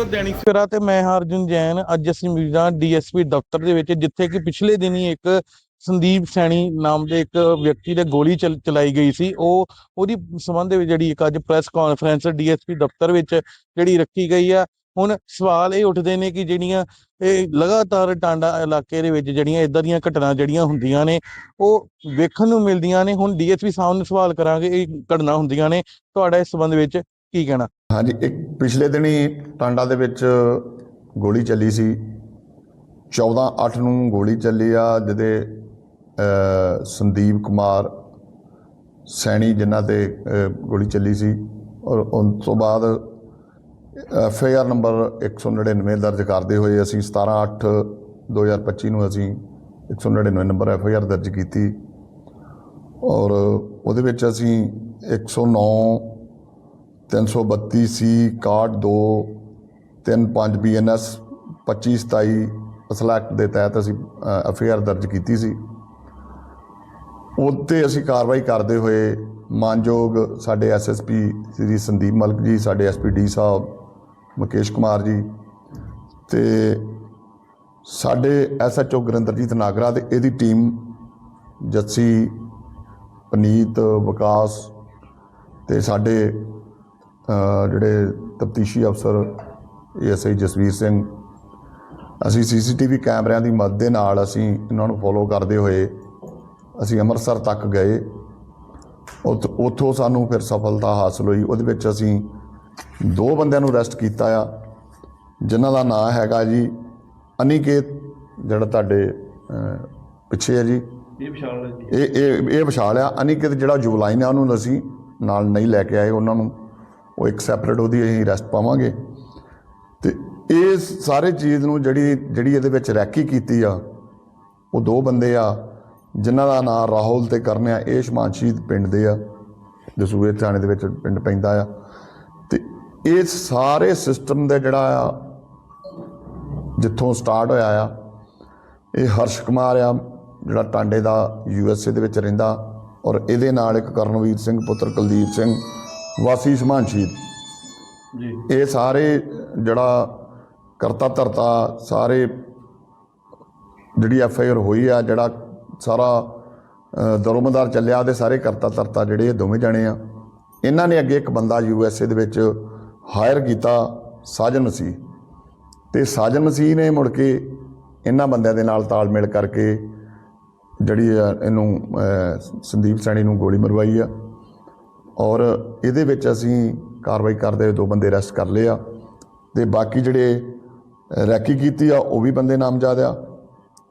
ਹੋ ਦੈਨਿਕ ਸਵੇਰਾ ਤੇ ਮੈਂ ਹਾਂ ਅਰਜੁਨ ਜੈਨ ਅੱਜ ਅਸੀਂ ਮੌਜੂਦ ਹਾਂ ਡੀਐਸਪੀ ਦਫ਼ਤਰ ਦੇ ਵਿੱਚ ਜਿੱਥੇ ਕਿ ਪਿਛਲੇ ਦਿਨੀ ਇੱਕ ਸੰਦੀਪ ਸੈਣੀ ਨਾਮ ਦੇ ਇੱਕ ਵਿਅਕਤੀ ਦੇ ਗੋਲੀ ਚਲ- ਚਲਾਈ ਗਈ ਸੀ। ਉਹ ਉਹਦੀ ਸੰਬੰਧ ਦੇ ਵਿੱਚ ਜਿਹੜੀ ਇੱਕ ਅੱਜ ਪ੍ਰੈਸ ਕਾਨਫਰੰਸ ਡੀਐਸਪੀ ਦਫ਼ਤਰ ਵਿੱਚ ਜਿਹੜੀ ਰੱਖੀ ਗਈ ਆ ਹੁਣ ਸਵਾਲ ਇਹ ਉੱਠਦੇ ਨੇ ਕਿ ਜਿਹੜੀਆਂ ਇਹ ਲਗਾਤਾਰ ਟਾਂਡਾ ਇਲਾਕੇ ਦੇ ਵਿੱਚ ਜਿਹੜੀਆਂ ਇਦਾਂ ਦੀਆਂ ਘਟਨਾ ਜਿਹੜੀਆਂ ਹੁੰਦੀਆਂ ਨੇ ਉਹ ਵੇਖਣ ਨੂੰ ਮਿਲਦੀਆਂ ਨੇ। ਹੁਣ ਡੀਐਸਪੀ ਸਾਹਿਬ ਨੂੰ ਸਵਾਲ ਕਰਾਂਗੇ ਇਹ ਘਟਨਾ ਹੁੰਦੀਆਂ ਨੇ। ਤੁਹਾਡਾ ਇਸ ਸੰਬੰਧ ਵਿੱਚ ਕੀ ਕਹਿਣਾ? ਹਾਂਜੀ ਇੱਕ ਪਿਛਲੇ ਦਿਨੀ ਟਾਂਡਾ ਦੇ ਵਿੱਚ ਗੋਲੀ ਚੱਲੀ ਸੀ। 14 8 ਨੂੰ ਗੋਲੀ ਚੱਲੀ ਆ, ਜਿਹਦੇ ਸੰਦੀਪ ਕੁਮਾਰ ਸੈਣੀ ਜਿਨ੍ਹਾਂ ਤੇ ਗੋਲੀ ਚੱਲੀ ਸੀ। ਔਰ ਉਸ ਤੋਂ ਬਾਅਦ, ਐਫ ਆਈ ਆਰ ਨੰਬਰ 199 ਦਰਜ ਕਰਦੇ ਹੋਏ ਅਸੀਂ 17 8 2025 ਨੂੰ ਅਸੀਂ 199 ਨੰਬਰ ਐਫ ਆਈ ਆਰ ਦਰਜ ਕੀਤੀ। ਔਰ ਉਹਦੇ ਵਿੱਚ ਅਸੀਂ 109 332 ਸੀ 61 35 ਬੀਐਨਐਸ 25 27 ਅਸਲ ਐਕਟ ਦੇ ਤਹਿਤ ਅਸੀਂ ਐਫ ਆਈ ਆਰ ਦਰਜ ਕੀਤੀ ਸੀ। ਉੱਤੇ ਅਸੀਂ ਕਾਰਵਾਈ ਕਰਦੇ ਹੋਏ ਮਾਨਯੋਗ ਸਾਡੇ ਐਸਐਸਪੀ ਸ੍ਰੀ ਸੰਦੀਪ ਮਲਕ ਜੀ, ਸਾਡੇ ਐਸਪੀਡੀ ਸਾਹਿਬ ਮੁਕੇਸ਼ ਕੁਮਾਰ ਜੀ ਤੇ ਸਾਡੇ ਐਸਐਚਓ ਗੁਰਿੰਦਰਜੀਤ ਨਾਗਰਾ ਤੇ ਇਹਦੀ ਟੀਮ ਜੱਸੀ, ਪਨੀਤ, ਵਿਕਾਸ ਤੇ ਸਾਡੇ ਜਿਹੜੇ ਤਫਤੀਸ਼ੀ ਅਫਸਰ ਏਐਸਆਈ ਜਸਵੀਰ ਸਿੰਘ ਅਸੀਂ ਸੀਸੀਟੀਵੀ ਕੈਮਰਿਆਂ ਦੀ ਮਦਦ ਦੇ ਨਾਲ ਅਸੀਂ ਇਹਨਾਂ ਨੂੰ ਫੋਲੋ ਕਰਦੇ ਹੋਏ ਅਸੀਂ ਅੰਮ੍ਰਿਤਸਰ ਤੱਕ ਗਏ। ਉੱਥ- ਉੱਥੋਂ ਸਾਨੂੰ ਫਿਰ ਸਫਲਤਾ ਹਾਸਲ ਹੋਈ। ਉਹਦੇ ਵਿੱਚ ਅਸੀਂ ਦੋ ਬੰਦਿਆਂ ਨੂੰ ਅਰੈਸਟ ਕੀਤਾ ਆ ਜਿਨ੍ਹਾਂ ਦਾ ਨਾਮ ਹੈਗਾ ਜੀ ਅਨਿਕੇਤ ਜਿਹੜਾ ਤੁਹਾਡੇ ਪਿੱਛੇ ਹੈ ਜੀ। ਇਹ ਇਹ ਇਹ ਵਿਸ਼ਾਲ ਆ। ਅਨਿਕੇਤ ਜਿਹੜਾ ਜੁਬਲਾਈਨ ਆ ਉਹਨੂੰ ਅਸੀਂ ਨਾਲ ਨਹੀਂ ਲੈ ਕੇ ਆਏ। ਉਹਨਾਂ ਨੂੰ ਉਹ ਇੱਕ ਸੈਪਰੇਟ ਉਹਦੀ ਅਸੀਂ ਰੈਸਟ ਪਾਵਾਂਗੇ। ਤੇ ਇਹ ਸਾਰੇ ਚੀਜ਼ ਨੂੰ ਜਿਹੜੀ ਜਿਹੜੀ ਇਹਦੇ ਵਿੱਚ ਰੈਕੀ ਕੀਤੀ ਆ, ਉਹ ਦੋ ਬੰਦੇ ਆ, ਜਿਨ੍ਹਾਂ ਦਾ ਨਾਮ ਰਾਹੁਲ ਤੇ ਕਰਨ ਆ ਇਹ ਸ਼ਮਾਨਸ਼ੀਦ ਪਿੰਡ ਦੇ ਆ, ਦਸੂਏ ਥਾਣੇ ਦੇ ਵਿੱਚ ਪਿੰਡ ਪੈਂਦਾ ਆ। ਤੇ ਇਹ ਸਾਰੇ ਸਿਸਟਮ ਦਾ ਜਿਹੜਾ ਆ, ਜਿੱਥੋਂ ਸਟਾਰਟ ਹੋਇਆ ਆ, ਇਹ ਹਰਸ਼ ਕੁਮਾਰ ਆ, ਜਿਹੜਾ ਟਾਂਡੇ ਦਾ ਯੂਐਸਏ ਦੇ ਵਿੱਚ ਰਹਿੰਦਾ, ਔਰ ਇਹਦੇ ਨਾਲ ਇੱਕ ਕਰਨਵੀਰ ਸਿੰਘ, ਪੁੱਤਰ ਕੁਲਦੀਪ ਸਿੰਘ ਵਾਸੀ ਸ਼ਮਾਨਸ਼ੀਦ ਜੀ। ਇਹ ਸਾਰੇ ਜਿਹੜਾ ਕਰਤਾ ਧਰਤਾ ਸਾਰੇ ਜਿਹੜੀ ਐਫ ਆਈ ਆਰ ਹੋਈ ਆ ਜਿਹੜਾ ਸਾਰਾ ਦਰੋਮਦਾਰ ਚੱਲਿਆ ਉਹਦੇ ਸਾਰੇ ਕਰਤਾ ਧਰਤਾ ਜਿਹੜੇ ਇਹ ਦੋਵੇਂ ਜਣੇ ਆ। ਇਹਨਾਂ ਨੇ ਅੱਗੇ ਇੱਕ ਬੰਦਾ ਯੂਐਸਏ ਦੇ ਵਿੱਚ ਹਾਇਰ ਕੀਤਾ ਸਾਜਨ ਮਸੀਹ। ਤੇ ਸਾਜਨ ਮਸੀਹ ਨੇ ਮੁੜ ਕੇ ਇਹਨਾਂ ਬੰਦਿਆਂ ਦੇ ਨਾਲ ਤਾਲਮੇਲ ਕਰਕੇ ਜਿਹੜੀ ਇਹਨੂੰ ਸੰਦੀਪ ਸੈਣੀ ਨੂੰ ਗੋਲੀ ਮਰਵਾਈ ਆ। ਔਰ ਇਹਦੇ ਵਿੱਚ ਅਸੀਂ ਕਾਰਵਾਈ ਕਰਦੇ ਹੋਏ ਦੋ ਬੰਦੇ ਅਰੈਸਟ ਕਰ ਲਏ ਆ ਤੇ ਬਾਕੀ ਜਿਹੜੇ ਰੈਕੀ ਕੀਤੀ ਆ, ਉਹ ਵੀ ਬੰਦੇ ਨਾਮਜ਼ਦ ਆ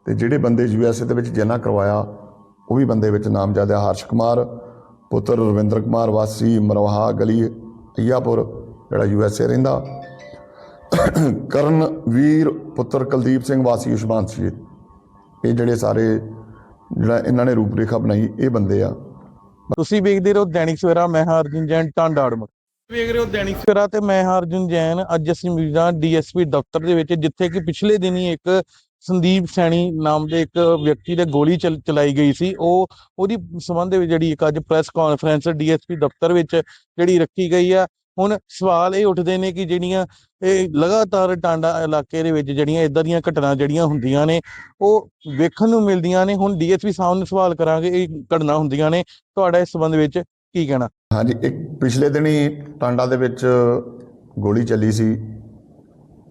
ਤੇ ਜਿਹੜੇ ਬੰਦੇ ਯੂਐਸਏ ਦੇ ਵਿੱਚ ਜਿਨ੍ਹਾਂ ਕਰਵਾਇਆ, ਉਹ ਵੀ ਬੰਦੇ ਵਿੱਚ ਨਾਮਜ਼ਦ ਆ। ਹਰਸ਼ ਕੁਮਾਰ, ਪੁੱਤਰ ਰਵਿੰਦਰ ਕੁਮਾਰ, ਵਾਸੀ ਮਰਵਾਹਾ ਗਲੀ, ਅਈਆਪੁਰ, ਜਿਹੜਾ ਯੂਐਸਏ ਰਹਿੰਦਾ। ਕਰਨ ਵੀਰ, ਪੁੱਤਰ ਕੁਲਦੀਪ ਸਿੰਘ, ਵਾਸੀ ਉਸ਼ਮਾਨ ਸ਼ਹੀਦ। ਇਹ ਜਿਹੜੇ ਸਾਰੇ, ਜਿਹੜਾ ਇਹਨਾਂ ਨੇ ਰੂਪਰੇਖਾ ਬਣਾਈ, ਇਹ ਬੰਦੇ ਆ। ਤੁਸੀਂ ਵੇਖਦੇ ਰਹੋ ਦੈਨਿਕ ਸਵੇਰਾ ਮੈਂ ਹਾਂ ਅਰਜੁਨ ਜੈਨ ਟਾਂਡਾ ਅੜਮਰ ਵੇਖ ਰਹੇ ਹੋ ਦੈਨਿਕ ਸਵੇਰਾ। ਤੇ ਮੈਂ ਹਾਂ ਅਰਜੁਨ ਜੈਨ ਅੱਜ ਅਸੀਂ ਮਿਲਦਾ ਡੀਐਸਪੀ ਦਫ਼ਤਰ ਦੇ ਵਿੱਚ ਜਿੱਥੇ ਕਿ ਪਿਛਲੇ ਦਿਨੀ ਇੱਕ ਸੰਦੀਪ ਸੈਣੀ ਨਾਮ ਦੇ ਇੱਕ ਵਿਅਕਤੀ ਦੇ ਗੋਲੀ ਚਲ- ਚਲਾਈ ਗਈ ਸੀ। ਉਹ ਉਹਦੀ ਸੰਬੰਧ ਵਿੱਚ ਜਿਹੜੀ ਇੱਕ ਅੱਜ ਪ੍ਰੈਸ ਕਾਨਫਰੰਸ ਡੀਐਸਪੀ ਦਫ਼ਤਰ ਵਿੱਚ ਜਿਹੜੀ ਰੱਖੀ ਗਈ ਆ ਹੁਣ ਸਵਾਲ ਇਹ ਉੱਠਦੇ ਨੇ ਕਿ ਜਿਹੜੀਆਂ ਇਹ ਲਗਾਤਾਰ ਟਾਂਡਾ ਇਲਾਕੇ ਦੇ ਵਿੱਚ ਜਿਹੜੀਆਂ ਇਦਾਂ ਦੀਆਂ ਘਟਨਾ ਜਿਹੜੀਆਂ ਹੁੰਦੀਆਂ ਨੇ ਉਹ ਵੇਖਣ ਨੂੰ ਮਿਲਦੀਆਂ ਨੇ। ਹੁਣ ਡੀਐਸਪੀ ਸਾਹਿਬ ਨੂੰ ਸਵਾਲ ਕਰਾਂਗੇ ਇਹ ਘਟਨਾ ਹੁੰਦੀਆਂ ਨੇ। ਤੁਹਾਡਾ ਇਸ ਸੰਬੰਧ ਵਿੱਚ ਕੀ ਕਹਿਣਾ? ਹਾਂਜੀ ਇੱਕ ਪਿਛਲੇ ਦਿਨੀ ਟਾਂਡਾ ਦੇ ਵਿੱਚ ਗੋਲੀ ਚੱਲੀ ਸੀ।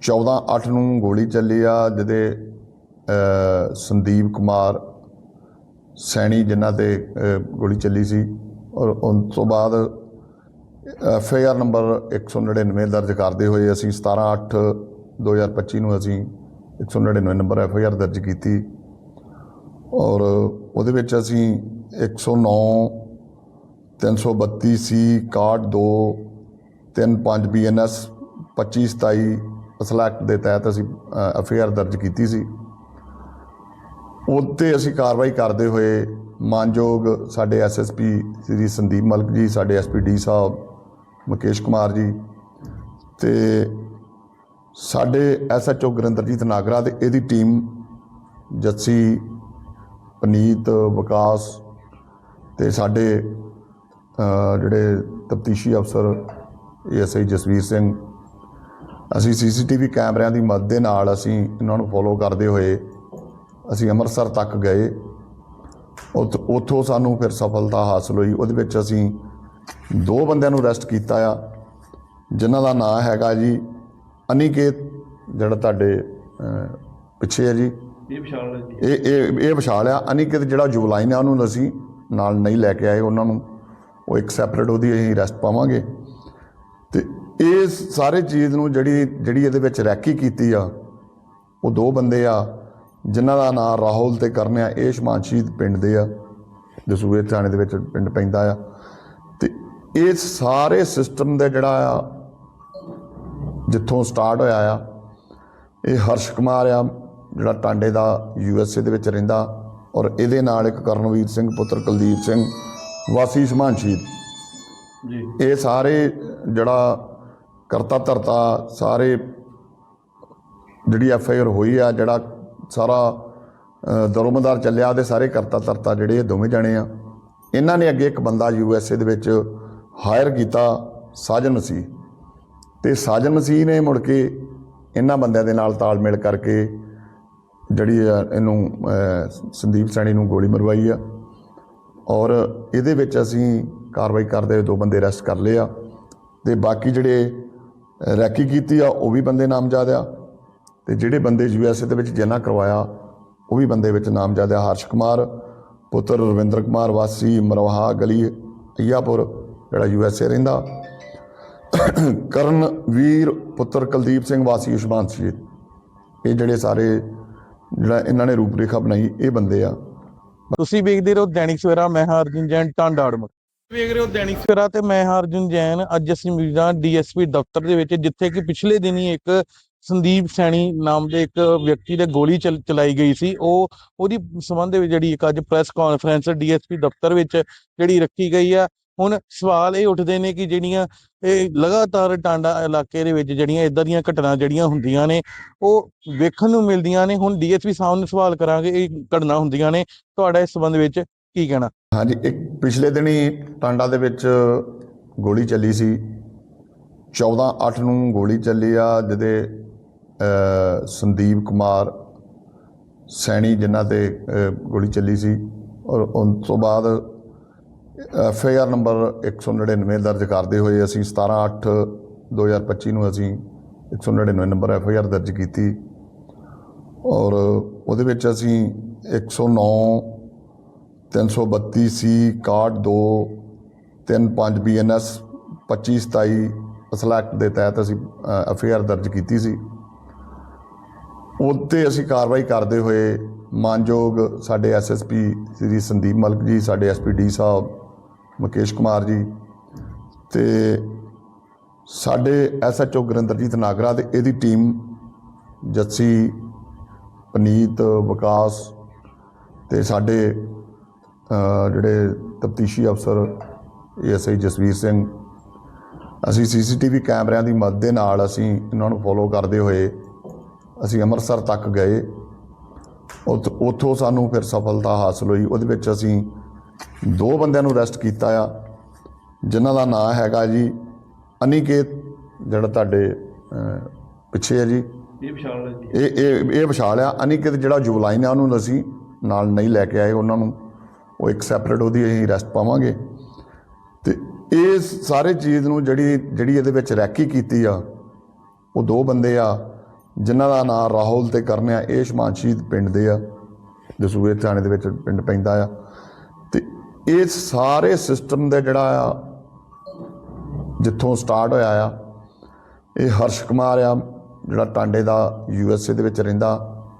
14 8 ਨੂੰ ਗੋਲੀ ਚੱਲੀ ਆ ਜਿਹਦੇ ਅ, ਸੰਦੀਪ ਕੁਮਾਰ ਸੈਣੀ ਜਿਨ੍ਹਾਂ ਤੇ ਅ, ਗੋਲੀ ਚੱਲੀ ਸੀ। ਔਰ ਉਸ ਤੋਂ ਬਾਅਦ ਐਫ ਆਈ ਆਰ ਨੰਬਰ 199 ਦਰਜ ਕਰਦੇ ਹੋਏ ਅਸੀਂ 17 8 2025 ਨੂੰ ਅਸੀਂ 199 ਨੰਬਰ ਐਫ ਆਈ ਆਰ ਦਰਜ ਕੀਤੀ। ਔਰ ਉਹਦੇ ਵਿੱਚ ਅਸੀਂ 109 332 ਸੀ 61 35 ਬੀਐਨਐਸ 25 27 ਅਸਲ ਐਕਟ ਦੇ ਤਹਿਤ ਅਸੀਂ ਐਫ ਆਈ ਆਰ ਦਰਜ ਕੀਤੀ ਸੀ। ਉੱਤੇ ਅਸੀਂ ਕਾਰਵਾਈ ਕਰਦੇ ਹੋਏ ਮਾਨਯੋਗ ਸਾਡੇ ਐਸਐਸਪੀ ਸ੍ਰੀ ਸੰਦੀਪ ਮਲਕ ਜੀ, ਸਾਡੇ ਐਸਪੀਡੀ ਸਾਹਿਬ ਮੁਕੇਸ਼ ਕੁਮਾਰ ਜੀ ਤੇ ਸਾਡੇ ਐਸਐਚਓ ਗੁਰਿੰਦਰਜੀਤ ਨਾਗਰਾ ਤੇ ਇਹਦੀ ਟੀਮ ਜੱਸੀ, ਪਨੀਤ, ਵਿਕਾਸ ਤੇ ਸਾਡੇ ਜਿਹੜੇ ਤਫਤੀਸ਼ੀ ਅਫਸਰ ਏਐਸਆਈ ਜਸਵੀਰ ਸਿੰਘ, ਅਸੀਂ ਸੀਸੀਟੀਵੀ ਕੈਮਰਿਆਂ ਦੀ ਮਦਦ ਦੇ ਨਾਲ ਅਸੀਂ ਇਹਨਾਂ ਨੂੰ ਫੋਲੋ ਕਰਦੇ ਹੋਏ ਅਸੀਂ ਅੰਮ੍ਰਿਤਸਰ ਤੱਕ ਗਏ। ਉੱਥ- ਉੱਥੋਂ ਸਾਨੂੰ ਫਿਰ ਸਫਲਤਾ ਹਾਸਲ ਹੋਈ। ਉਹਦੇ ਵਿੱਚ ਅਸੀਂ ਦੋ ਬੰਦਿਆਂ ਨੂੰ ਅਰੈਸਟ ਕੀਤਾ ਆ ਜਿਨ੍ਹਾਂ ਦਾ ਨਾਮ ਹੈਗਾ ਜੀ ਅਨਿਕੇਤ ਜਿਹੜਾ ਤੁਹਾਡੇ ਪਿੱਛੇ ਹੈ ਜੀ। ਇਹ ਵਿਸ਼ਾਲ ਹੈ ਜੀ। ਇਹ ਇਹ ਇਹ ਵਿਸ਼ਾਲ ਆ। ਅਨਿਕੇਤ ਜਿਹੜਾ ਜੁਬਲਾਈਨ ਆ ਉਹਨੂੰ ਅਸੀਂ ਨਾਲ ਨਹੀਂ ਲੈ ਕੇ ਆਏ ਉਹਨਾਂ ਨੂੰ। ਉਹ ਇੱਕ ਸੈਪਰੇਟ ਉਹਦੀ ਅਸੀਂ ਅਰੈਸਟ ਪਾਵਾਂਗੇ। ਤੇ ਇਹ ਸਾਰੇ ਚੀਜ਼ ਨੂੰ ਜਿਹੜੀ ਜਿਹੜੀ ਇਹਦੇ ਵਿੱਚ ਰੈਕੀ ਕੀਤੀ ਆ ਉਹ ਦੋ ਬੰਦੇ ਆ ਜਿਨ੍ਹਾਂ ਦਾ ਨਾਮ ਰਾਹੁਲ ਤੇ ਕਰਨ ਆ ਇਹ ਸ਼ਮਾਨਸ਼ੀਦ ਪਿੰਡ ਦੇ ਆ ਦਸੂਏ ਥਾਣੇ ਦੇ ਵਿੱਚ ਪਿੰਡ ਪੈਂਦਾ ਆ। ਇਹ ਸਾਰੇ ਸਿਸਟਮ ਦੇ ਜਿਹੜਾ ਆ ਜਿੱਥੋਂ ਸਟਾਰਟ ਹੋਇਆ ਆ ਇਹ ਹਰਸ਼ ਕੁਮਾਰ ਆ ਜਿਹੜਾ ਟਾਂਡੇ ਦਾ ਯੂ ਐਸ ਏ ਦੇ ਵਿੱਚ ਰਹਿੰਦਾ ਔਰ ਇਹਦੇ ਨਾਲ ਇੱਕ ਕਰਨਵੀਰ ਸਿੰਘ ਪੁੱਤਰ ਕੁਲਦੀਪ ਸਿੰਘ ਵਾਸੀ ਸ਼ਮਾਨਸ਼ੀਦ ਜੀ। ਇਹ ਸਾਰੇ ਜਿਹੜਾ ਕਰਤਾ ਧਰਤਾ ਸਾਰੇ ਜਿਹੜੀ ਐਫ ਆਈ ਆਰ ਹੋਈ ਆ ਜਿਹੜਾ ਸਾਰਾ ਦਰੋਮਦਾਰ ਚੱਲਿਆ ਉਹਦੇ ਸਾਰੇ ਕਰਤਾ ਧਰਤਾ ਜਿਹੜੇ ਇਹ ਦੋਵੇਂ ਜਣੇ ਆ। ਇਹਨਾਂ ਨੇ ਅੱਗੇ ਇੱਕ ਬੰਦਾ ਯੂ ਐਸ ਏ ਦੇ ਵਿੱਚ ਹਾਇਰ ਕੀਤਾ ਸਾਜਨ ਮਸੀਹ। ਤੇ ਸਾਜਨ ਮਸੀਹ ਨੇ ਮੁੜ ਕੇ ਇਹਨਾਂ ਬੰਦਿਆਂ ਦੇ ਨਾਲ ਤਾਲਮੇਲ ਕਰਕੇ ਜਿਹੜੀ ਆ ਇਹਨੂੰ ਸੰਦੀਪ ਸੈਣੀ ਨੂੰ ਗੋਲੀ ਮਰਵਾਈ ਆ। ਔਰ ਇਹਦੇ ਵਿੱਚ ਅਸੀਂ ਕਾਰਵਾਈ ਕਰਦੇ ਹੋਏ ਦੋ ਬੰਦੇ ਅਰੈਸਟ ਕਰ ਲਏ ਆ। ਤੇ ਬਾਕੀ ਜਿਹੜੇ ਰੈਕੀ ਕੀਤੀ ਆ, ਉਹ ਵੀ ਬੰਦੇ ਨਾਮਜ਼ਦ ਆ। ਤੇ ਜਿਹੜੇ ਬੰਦੇ ਯੂ ਐਸ ਏ ਦੇ ਵਿੱਚ ਜਿਨ੍ਹਾਂ ਕਰਵਾਇਆ, ਉਹ ਵੀ ਬੰਦੇ ਵਿੱਚ ਨਾਮਜ਼ਦ ਆ। ਹਰਸ਼ ਕੁਮਾਰ, ਪੁੱਤਰ ਰਵਿੰਦਰ ਕੁਮਾਰ ਵਾਸੀ, ਮਰਵਾਹਾ ਗਲੀ ਅਯਾਪੁਰ ਜਿਹੜਾ ਯੂ ਐਸ ਏ ਰਹਿੰਦਾ। ਕਰਨ ਵੀਰ ਪੁੱਤਰ ਕੁਲਦੀਪ ਸਿੰਘ ਵਾਸੀ ਉਸਮਾਨ ਸ਼ਹੀਦ ਇਹ ਜਿਹੜੇ ਸਾਰੇ ਜਿਹੜਾ ਇਹਨਾਂ ਨੇ ਰੂਪਰੇਖਾ ਬਣਾਈ ਇਹ ਬੰਦੇ ਆ। ਤੁਸੀਂ ਵੇਖਦੇ ਰਹੋ ਦੈਨਿਕ ਸਵੇਰਾ ਮੈਂ ਹਾਂ ਅਰਜੁਨ ਜੈਨ ਟਾਂਡਾੜਮ ਵੇਖ ਰਹੇ ਹੋ ਦੈਨਿਕ ਸਵੇਰਾ ਤੇ ਮੈਂ ਹਾਂ ਅਰਜੁਨ ਜੈਨ ਅੱਜ ਅਸੀਂ ਮਿਲਦਾ ਡੀਐਸਪੀ ਦਫ਼ਤਰ ਦੇ ਵਿੱਚ ਜਿੱਥੇ ਕਿ ਪਿਛਲੇ ਦਿਨੀ ਇੱਕ ਸੰਦੀਪ ਸੈਣੀ ਨਾਮ ਦੇ ਇੱਕ ਵਿਅਕਤੀ ਦੇ ਗੋਲੀ ਚਲ- ਚਲਾਈ ਗਈ ਸੀ। ਉਹ ਉਹਦੀ ਸੰਬੰਧ ਵਿੱਚ ਜਿਹੜੀ ਇੱਕ ਅੱਜ ਪ੍ਰੈਸ ਕਾਨਫਰੰਸ ਡੀਐਸਪੀ ਦਫ਼ਤਰ ਵਿੱਚ ਜਿਹੜੀ ਰੱਖੀ ਗਈ ਆ ਹੁਣ ਸਵਾਲ ਇਹ ਉੱਠਦੇ ਨੇ ਕਿ ਜਿਹੜੀਆਂ ਇਹ ਲਗਾਤਾਰ ਟਾਂਡਾ ਇਲਾਕੇ ਦੇ ਵਿੱਚ ਜਿਹੜੀਆਂ ਇਦਾਂ ਦੀਆਂ ਘਟਨਾ ਜਿਹੜੀਆਂ ਹੁੰਦੀਆਂ ਨੇ ਉਹ ਵੇਖਣ ਨੂੰ ਮਿਲਦੀਆਂ ਨੇ। ਹੁਣ ਡੀਐਸਪੀ ਸਾਹਿਬ ਨੂੰ ਸਵਾਲ ਕਰਾਂਗੇ ਇਹ ਘਟਨਾ ਹੁੰਦੀਆਂ ਨੇ। ਤੁਹਾਡਾ ਇਸ ਸੰਬੰਧ ਵਿੱਚ ਕੀ ਕਹਿਣਾ? ਹਾਂਜੀ ਇੱਕ ਪਿਛਲੇ ਦਿਨੀ ਟਾਂਡਾ ਦੇ ਵਿੱਚ ਗੋਲੀ ਚੱਲੀ ਸੀ। 14 8 ਨੂੰ ਗੋਲੀ ਚੱਲੀ ਆ ਜਿਹਦੇ ਅ, ਸੰਦੀਪ ਕੁਮਾਰ ਸੈਣੀ ਜਿਨ੍ਹਾਂ ਤੇ ਅ, ਗੋਲੀ ਚੱਲੀ ਸੀ। ਔਰ ਉਸ ਤੋਂ ਬਾਅਦ ਐਫ ਆਈ ਆਰ ਨੰਬਰ 199 ਦਰਜ ਕਰਦੇ ਹੋਏ ਅਸੀਂ 17 8 2025 ਨੂੰ ਅਸੀਂ 199 ਨੰਬਰ ਐਫ ਆਈ ਆਰ ਦਰਜ ਕੀਤੀ। ਔਰ ਉਹਦੇ ਵਿੱਚ ਅਸੀਂ 109 332 ਸੀ 61 35 ਬੀਐਨਐਸ 25 27 ਅਸਲ ਐਕਟ ਦੇ ਤਹਿਤ ਅਸੀਂ ਐਫ ਆਈ ਆਰ ਦਰਜ ਕੀਤੀ ਸੀ। ਉੱਤੇ ਅਸੀਂ ਕਾਰਵਾਈ ਕਰਦੇ ਹੋਏ ਮਾਨਯੋਗ ਸਾਡੇ ਐਸਐਸਪੀ ਸ੍ਰੀ ਸੰਦੀਪ ਮਲਕ ਜੀ, ਸਾਡੇ ਐਸਪੀਡੀ ਸਾਹਿਬ ਮੁਕੇਸ਼ ਕੁਮਾਰ ਜੀ ਤੇ ਸਾਡੇ ਐਸਐਚਓ ਗੁਰਿੰਦਰਜੀਤ ਨਾਗਰਾ ਤੇ ਇਹਦੀ ਟੀਮ ਜੱਸੀ, ਪਨੀਤ, ਵਿਕਾਸ ਤੇ ਸਾਡੇ ਜਿਹੜੇ ਤਫਤੀਸ਼ੀ ਅਫਸਰ ਏਐਸਆਈ ਜਸਵੀਰ ਸਿੰਘ, ਅਸੀਂ ਸੀਸੀਟੀਵੀ ਕੈਮਰਿਆਂ ਦੀ ਮਦਦ ਦੇ ਨਾਲ ਅਸੀਂ ਇਹਨਾਂ ਨੂੰ ਫੋਲੋ ਕਰਦੇ ਹੋਏ ਅਸੀਂ ਅੰਮ੍ਰਿਤਸਰ ਤੱਕ ਗਏ। ਉੱਥ- ਉੱਥੋਂ ਸਾਨੂੰ ਫਿਰ ਸਫਲਤਾ ਹਾਸਲ ਹੋਈ। ਉਹਦੇ ਵਿੱਚ ਅਸੀਂ ਦੋ ਬੰਦਿਆਂ ਨੂੰ ਅਰੈਸਟ ਕੀਤਾ ਆ ਜਿਨ੍ਹਾਂ ਦਾ ਨਾਮ ਹੈਗਾ ਜੀ ਅਨਿਕੇਤ ਜਿਹੜਾ ਤੁਹਾਡੇ ਪਿੱਛੇ ਹੈ ਜੀ। ਇਹ ਵਿਸ਼ਾਲ ਹੈ ਜੀ। ਇਹ ਇਹ ਇਹ ਵਿਸ਼ਾਲ ਆ। ਅਨਿਕੇਤ ਜਿਹੜਾ ਜੁਬਲਾਈਨ ਆ ਉਹਨੂੰ ਅਸੀਂ ਨਾਲ ਨਹੀਂ ਲੈ ਕੇ ਆਏ ਉਹਨਾਂ ਨੂੰ ਉਹ ਇੱਕ ਸੈਪਰੇਟ ਉਹਦੀ ਅਸੀਂ ਅਰੈਸਟ ਪਾਵਾਂਗੇ। ਤੇ ਇਹ ਸਾਰੇ ਚੀਜ਼ ਨੂੰ ਜਿਹੜੀ ਜਿਹੜੀ ਇਹਦੇ ਵਿੱਚ ਰੈਕੀ ਕੀਤੀ ਆ ਉਹ ਦੋ ਬੰਦੇ ਆ ਜਿਨ੍ਹਾਂ ਦਾ ਨਾਮ ਰਾਹੁਲ ਤੇ ਕਰਨ ਆ ਇਹ ਸ਼ਮਾਨਸ਼ੀਦ ਪਿੰਡ ਦੇ ਆ ਦਸੂਏ ਥਾਣੇ ਦੇ ਵਿੱਚ ਪਿੰਡ ਪੈਂਦਾ ਆ। ਇਹ ਸਾਰੇ ਸਿਸਟਮ ਦੇ ਜਿਹੜਾ ਆ ਜਿੱਥੋਂ ਸਟਾਰਟ ਹੋਇਆ ਆ ਇਹ ਹਰਸ਼ ਕੁਮਾਰ ਆ ਜਿਹੜਾ ਟਾਂਡੇ ਦਾ ਯੂ ਐਸ ਏ ਦੇ ਵਿੱਚ ਰਹਿੰਦਾ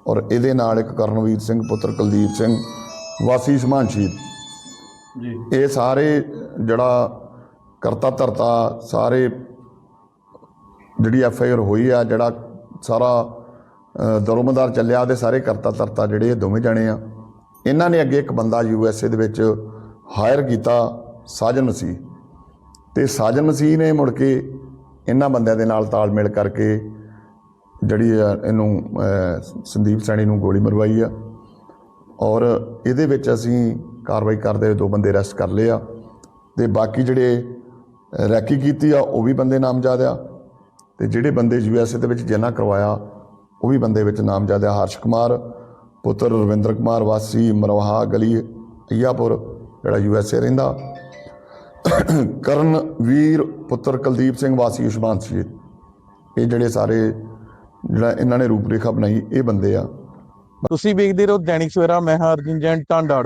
ਔਰ ਇਹਦੇ ਨਾਲ ਇੱਕ ਕਰਨਵੀਰ ਸਿੰਘ ਪੁੱਤਰ ਕੁਲਦੀਪ ਸਿੰਘ ਵਾਸੀ ਸ਼ਮਾਨਸ਼ੀਦ ਜੀ। ਇਹ ਸਾਰੇ ਜਿਹੜਾ ਕਰਤਾ ਧਰਤਾ ਸਾਰੇ ਜਿਹੜੀ ਐਫ ਆਈ ਆਰ ਹੋਈ ਆ ਜਿਹੜਾ ਸਾਰਾ ਦਰੋਮਦਾਰ ਚੱਲਿਆ ਉਹਦੇ ਸਾਰੇ ਕਰਤਾ ਧਰਤਾ ਜਿਹੜੇ ਇਹ ਦੋਵੇਂ ਜਣੇ ਆ। ਇਹਨਾਂ ਨੇ ਅੱਗੇ ਇੱਕ ਬੰਦਾ ਯੂ ਐਸ ਏ ਦੇ ਵਿੱਚ ਹਾਇਰ ਕੀਤਾ ਸਾਜਨ ਮਸੀਹ। ਤੇ ਸਾਜਨ ਮਸੀਹ ਨੇ ਮੁੜ ਕੇ ਇਹਨਾਂ ਬੰਦਿਆਂ ਦੇ ਨਾਲ ਤਾਲਮੇਲ ਕਰਕੇ ਜਿਹੜੀ ਆ ਇਹਨੂੰ ਸੰਦੀਪ ਸੈਣੀ ਨੂੰ ਗੋਲੀ ਮਰਵਾਈ ਆ। ਔਰ ਇਹਦੇ ਵਿੱਚ ਅਸੀਂ ਕਾਰਵਾਈ ਕਰਦੇ ਹੋਏ ਦੋ ਬੰਦੇ ਅਰੈਸਟ ਕਰ ਲਏ ਆ। ਤੇ ਬਾਕੀ ਜਿਹੜੇ ਰੈਕੀ ਕੀਤੀ ਆ, ਉਹ ਵੀ ਬੰਦੇ ਨਾਮਜ਼ਦ ਆ। ਤੇ ਜਿਹੜੇ ਬੰਦੇ ਯੂ ਐਸ ਏ ਦੇ ਵਿੱਚ ਜਿਨ੍ਹਾਂ ਕਰਵਾਇਆ, ਉਹ ਵੀ ਬੰਦੇ ਵਿੱਚ ਨਾਮਜ਼ਦ ਆ। ਹਰਸ਼ ਕੁਮਾਰ, ਪੁੱਤਰ ਰਵਿੰਦਰ ਕੁਮਾਰ ਵਾਸੀ, ਮਰਵਾਹਾ, ਗਲੀ ਅਈਆਪੁਰ ਜਿਹੜਾ ਯੂ ਐਸ ਏ ਰਹਿੰਦਾ। ਕਰਨ ਵੀਰ ਪੁੱਤਰ ਕੁਲਦੀਪ ਸਿੰਘ ਵਾਸੀ ਉਸਮਾਨ ਸ਼ਹੀਦ ਇਹ ਜਿਹੜੇ ਸਾਰੇ ਜਿਹੜਾ ਇਹਨਾਂ ਨੇ ਰੂਪਰੇਖਾ ਬਣਾਈ, ਇਹ ਬੰਦੇ ਆ। ਤੁਸੀਂ ਵੇਖਦੇ ਰਹੋ ਦੈਨਿਕ ਸਵੇਰਾ, ਮੈਂ ਹਾਂ ਅਰਜਨ ਜੈਨ ਟਾਂਡਾ